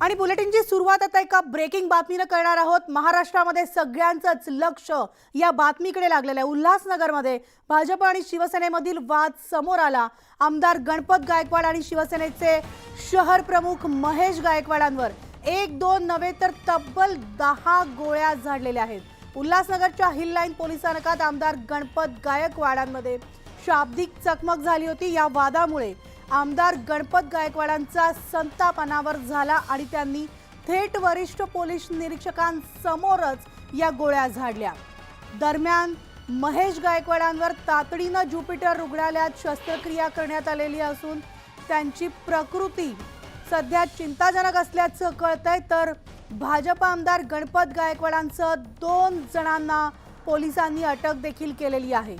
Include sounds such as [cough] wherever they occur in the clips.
आणि बुलेटिनची सुरुवात आता एका ब्रेकिंग बातमीनं करणार आहोत. महाराष्ट्रामध्ये सगळ्यांचंच लक्ष या बातमीकडे लागलेलं आहे. उल्हासनगरमध्ये भाजप आणि शिवसेनेमधील वाद समोर आला. आमदार गणपत गायकवाड आणि शिवसेनेचे शहर प्रमुख महेश गायकवाडांवर एक दोन नव्हे तर तब्बल दहा गोळ्या झाडलेल्या आहेत. उल्हासनगरच्या हिल लाईन पोलीस स्थानकात आमदार गणपत गायकवाडांमध्ये शाब्दिक चकमक झाली होती. या वादामुळे आमदार गणपत गायकवाडांचा संताप अनावर झाला आणि त्यांनी थेट वरिष्ठ पोलीस निरीक्षकांसमोरच या गोळ्या झाडल्या. दरम्यान महेश गायकवाडांवर तातडीनं ज्युपिटर रुग्णालयात शस्त्रक्रिया करण्यात आलेली असून त्यांची प्रकृती सध्या चिंताजनक असल्याचं कळतंय. तर भाजप आमदार गणपत गायकवाडांसह दोन जणांना पोलिसांनी अटक देखील केलेली आहे.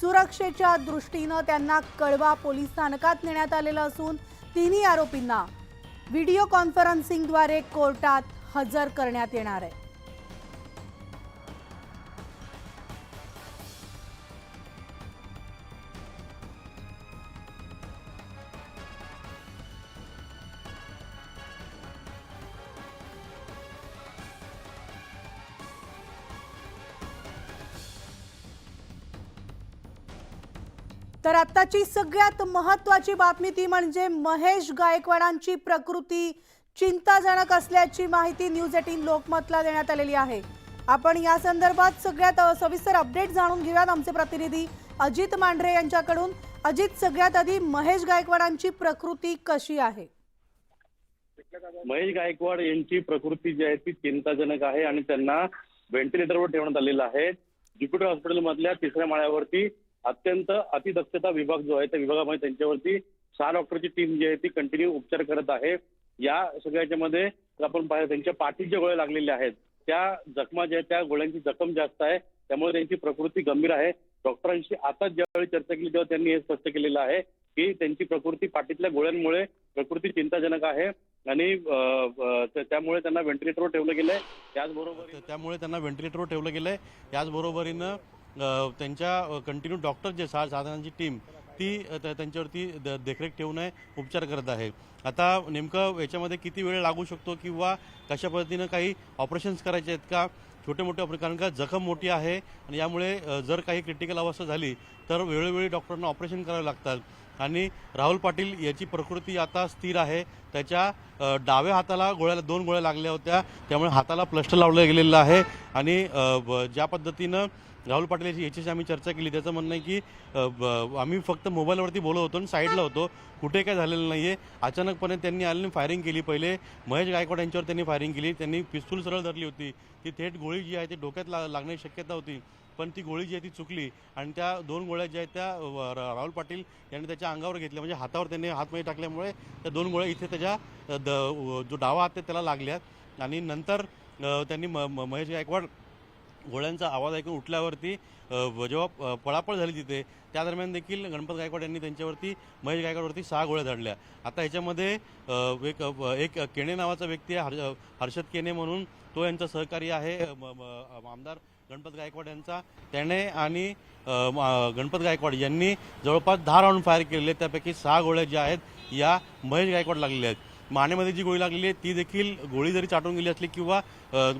सुरक्षेच्या दृष्टीनं त्यांना कळवा पोलीस स्थानकात नेण्यात आलेलं असून तिन्ही आरोपींना व्हिडिओ कॉन्फरन्सिंगद्वारे कोर्टात हजर करण्यात येणार आहे. तर आत्ताची सगळ्यात महत्वाची बातमी ती म्हणजे महेश गायकवाडांची प्रकृती चिंताजनक असल्याची माहिती न्यूज एटीन लोकमतला देण्यात आलेली आहे. आपण या संदर्भात सगळ्यात सविस्तर अपडेट जाणून घेऊयात आमचे प्रतिनिधी अजित मांढरे यांच्याकडून. अजित सगळ्यात आधी महेश गायकवाडांची प्रकृती कशी आहे? महेश गायकवाड यांची प्रकृती जी आहे ती चिंताजनक आहे आणि त्यांना व्हेंटिलेटरवर ठेवण्यात आलेलं आहे. ज्युपिटर हॉस्पिटल मधल्या तिसऱ्या माळ्यावरती अत्यंत अतिदक्षता विभाग जो आहे त्या विभागामध्ये त्यांच्यावरती सहा डॉक्टरची टीम जी आहे ती कंटिन्यू उपचार करत आहे. या सगळ्याच्या मध्ये आपण पाहिलं त्यांच्या पाठीच्या गोळ्या लागलेल्या आहेत. त्या जखमा ज्या त्या गोळ्यांची जखम जास्त आहे. त्यामुळे त्यांची प्रकृती गंभीर आहे. डॉक्टरांशी आता ज्यावेळी चर्चा केली तेव्हा त्यांनी हे स्पष्ट केलेलं आहे की त्यांची प्रकृती पाठीतल्या गोळ्यांमुळे प्रकृती चिंताजनक आहे आणि त्यामुळे त्यांना व्हेंटिलेटरवर ठेवलं गेलंय. त्याचबरोबर त्यामुळे त्यांना व्हेंटिलेटरवर ठेवलं गेलंय. आहे याचबरोबरीनं त्यांच्या कंटिन्यू डॉक्टर जे सा साधनांची टीम ती त्या- त्यांच्यावरती द- देखरेख ठेवून आहे उपचार करत आहे. आता नेमकं याच्यामध्ये किती वेळ लागू शकतो किंवा कशा पद्धतीनं काही ऑपरेशन्स करायचे आहेत का? छोटे मोठे ऑपरेशन कारण का जखम मोठी आहे आणि यामुळे जर काही क्रिटिकल अवस्था झाली तर वेळोवेळी डॉक्टरांना ऑपरेशन करावे लागतात. आणि राहुल पाटील याची प्रकृती आता स्थिर आहे. त्याच्या डाव्या हाताला गोळ्याला दोन गोळ्या लागल्या होत्या. त्यामुळे हाताला प्लस्टर लावलं गेलेलं आहे. आणि ज्या पद्धतीनं राहुल पाटील याची याच्याशी आम्ही चर्चा केली. त्याचं म्हणणं आहे की ब- आम्ही फक्त मोबाईलवरती बोलत होतो आणि साईडला होतो. कुठे काय झालेलं नाही आहे अचानकपणे त्यांनी आलेली फायरिंग केली पहिले. महेश गायकवाड यांच्यावर त्यांनी फायरिंग केली. त्यांनी पिस्तूल सरळ धरली होती. ती थेट गोळी जी आहे ती डोक्यात ला लागण्याची शक्यता होती. पण ती गोळी जी आहे ती चुकली. आणि त्या दोन गोळ्या ज्या आहेत त्या राहुल पाटील यांनी त्याच्या अंगावर घेतल्या. म्हणजे हातावर त्यांनी हातमध्ये टाकल्यामुळे त्या दोन गोळ्या इथे त्याच्या द जो डावा हात त्याला लागल्यात. आणि नंतर त्यांनी म- महेश गायकवाड गोळ्यांचा आवाज ऐकून उठल्यावरती जेव्हा पळापळ झाली तिथे त्या दरम्यान देखील गणपत गायकवाड यांनी त्यांच्यावरती महेश गायकवाडवरती सहा गोळ्या झाडल्या. आता ह्याच्यामध्ये एक एक केणे नावाचा व्यक्ती आहे हर्ष हर्षद केणे म्हणून तो यांचा सहकारी आहे. म- आमदार गणपत गायकवाड यांचा. त्याने आणि गणपत गायकवाड यांनी जवळपास दहा राऊंड फायर केलेले त्यापैकी सहा गोळ्या ज्या आहेत या महेश गायकवाड लागलेल्या आहेत. मानेमध्ये जी गोळी लागलेली आहे ती देखील गोळी जरी चाटून गेली असली किंवा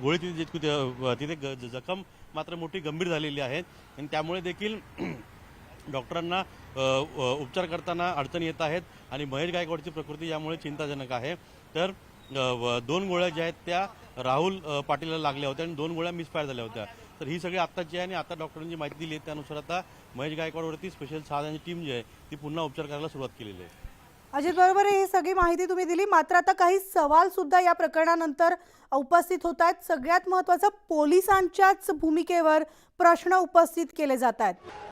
गोळी तिथे तिथे तिथे ग- ज- जखम मात्र मोठी गंभीर झालेली आहे. आणि त्यामुळे देखील [clears throat] डॉक्टरांना उपचार करताना अडचणी येत आहेत आणि महेश गायकवाडची प्रकृती यामुळे चिंताजनक आहे. तर दोन गोळ्या ज्या आहेत त्या राहुल पाटीलला लागल्या होत्या आणि दोन गोळ्या मिसफायर झाल्या होत्या. तर ही सगळी आत्ताची आहे आणि आता डॉक्टरांची माहिती दिली आहे. त्यानुसार आता महेश गायकवाडवरती स्पेशल सहा जणांची टीम जी आहे ती पुन्हा उपचार करायला सुरुवात केलेली आहे. अजित बरोबर ही सगळी माहिती तुम्ही दिली. मात्र आता काही सवाल सुद्धा या प्रकरणानंतर उपस्थित होत आहेत. सगळ्यात महत्वाचं पोलिसांच्याच भूमिकेवर प्रश्न उपस्थित केले जात आहेत.